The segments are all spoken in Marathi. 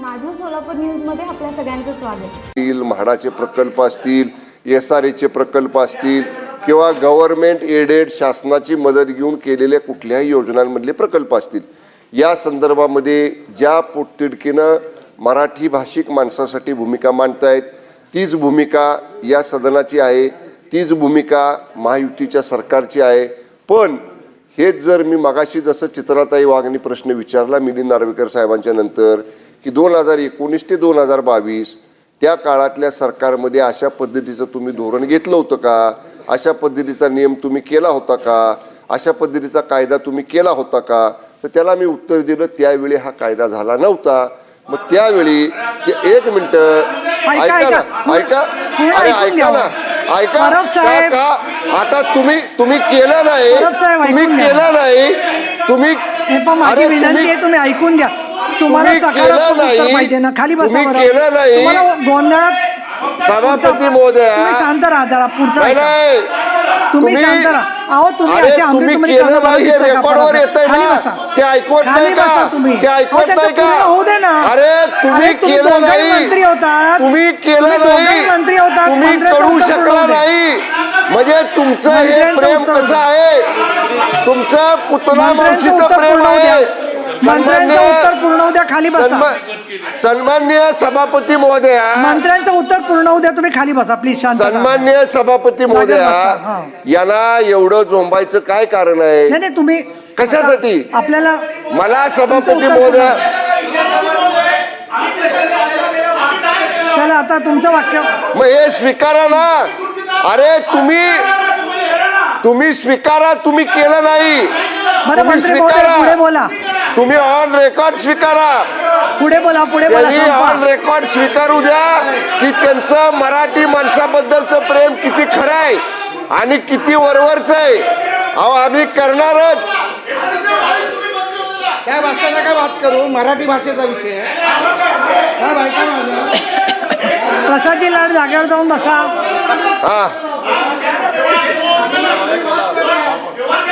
माझं सोलापूर न्यूजमध्ये आपल्या सगळ्यांचं स्वागत. म्हाडाचे प्रकल्प असतील एस आर एचे प्रकल्प असतील किंवा गव्हर्नमेंट एडेड शासनाची मदत घेऊन केलेल्या कुठल्याही योजनांमधले प्रकल्प असतील या संदर्भामध्ये ज्या पोटतिडकीनं मराठी भाषिक माणसासाठी भूमिका मांडतायत तीच भूमिका या सदनाची आहे तीच भूमिका महायुतीच्या सरकारची आहे. पण हेच जर मी मगाशी जसं चित्राताई वाघनी प्रश्न विचारला मिलिंद नार्वेकर साहेबांच्या नंतर की दोन हजार एकोणीस ते दोन हजार बावीस त्या काळातल्या सरकारमध्ये अशा पद्धतीचं तुम्ही धोरण घेतलं होतं का? अशा पद्धतीचा नियम तुम्ही केला होता का? अशा पद्धतीचा कायदा तुम्ही केला होता का? तर त्याला मी उत्तर दिलं त्यावेळी हा कायदा झाला नव्हता. मग त्यावेळी एक मिनिट ऐका ऐका. ना ऐका. अरे ऐका. ना. ऐका का? आता तुम्ही तुम्ही केलं नाही. तुम्ही. केलं नाही. तुम्ही पण माझी अरे विनंती तुम्ही- आहे तुम्ही ऐकून घ्या. तुम्हाला तुम्ही केलं सकारात्मक उत्तर नाही. पाहिजे ना खाली बसा तुम्ही बरं. केलं नाही. तुम्हाला गोंधळात सभापती पुढचा- महोदया. तुम्ही शांत राहा जरा पुढचा नाही ऐका. नाही तुम्ही शांत राहा अहो तुम्ही अरे, अशी तुम्ही अमृतमणी केलं नाही हे का रेकॉर्डवर परत? येतंय खाली ना. बसा. ते ऐकवत खाली नाही का? तुम्ही ते अहो, ऐकवत त्याचं नाही का? पूर्ण होऊ दे ना अरे, तुम्ही अरे, तुम्ही केलं नाही. मंत्री होतात तुम्ही केलं तुम्ही नाही मंत्री होतात तुम्ही करू शकला. नाही म्हणजे तुमचं हे मंत्र्यांचं प्रेम उत्तर कसं आहे तुमचं पुतला मंत्र्यांचं मावशीचं उत्तर प्रेम पूर्ण होऊ मंत्र्यांचं उत्तर पूर्ण होऊ द्या खाली बसा. सन्मा- सन्माननीय सभापती महोदया. मंत्र्यांचं उत्तर पूर्ण होऊ द्या तुम्ही खाली बसा प्लीज शांत राहा. सन्मान्य सभापती बसा, महोदया हा. यांना एवढं झोंबायचं काय कारण आहे? नाही नाही तुम्ही कशासाठी? आता आपल्याला मला तुमचं सभापती उत्तर महोदया चला आता तुमचं वाक्य मग हे स्वीकारा ना. अरे तुम्ही तुम्ही स्वीकारा तुम्ही केलं नाही. बरं तुम्ही मंत्री महोदय पुढे बोला. तुम्ही ऑन रेकॉर्ड स्वीकारा. पुढे बोला पुढे बोला त्यांनी ऑन संपवा. रेकॉर्ड स्वीकारू द्या की त्यांचं मराठी माणसाबद्दलचं प्रेम किती खरं आहे आणि किती वरवरच आहे. अहो आम्ही करणारच. साहेब असं नका बात करू. मराठी भाषेचा विषय आहे. साहेब ऐका माझं प्रसादजी लाड जागेवर जाऊन बसा. हा.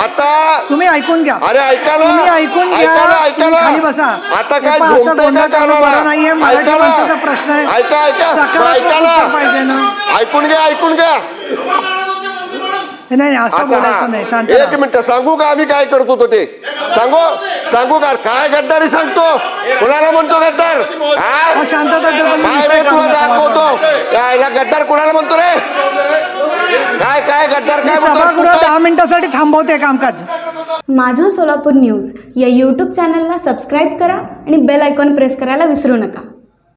आता तुम्ही ऐकून घ्या. अरे ऐका ना तुम्ही ऐकून घ्या. ऐका ना ऐका तुम्ही ना खाली बसा. आता हे काय पहा, असं झोपतंय गोंधळ का करणं कानाला? बरं नाहीये. मराठी ऐका ना. माणसाचा प्रश्न आहे. ऐका ऐका. सकारात्मक ऐका उत्तर पाहिजे ना. ना ऐकून घ्या ऐकून घ्या. नाही नाही असं आता बोलायचं नाही. शांत एक राहा. मिनिट सांगू का आम्ही काय करतो तो ते? सांगू? सांगू का? काय गद्दारी सांगतो? कुणाला म्हणतो गद्दार? हा? शांतता काय विषय तुला दाखवतो. यायला गद्दार कुणाला म्हणतो रे? काय काय गद्दार मी काय सभागृह दहा मिनिटासाठी थांबवते कामकाज. माझं सोलापूर न्यूज या यूट्यूब चॅनलला सबस्क्राईब करा आणि बेल आयकॉन प्रेस करायला विसरू नका.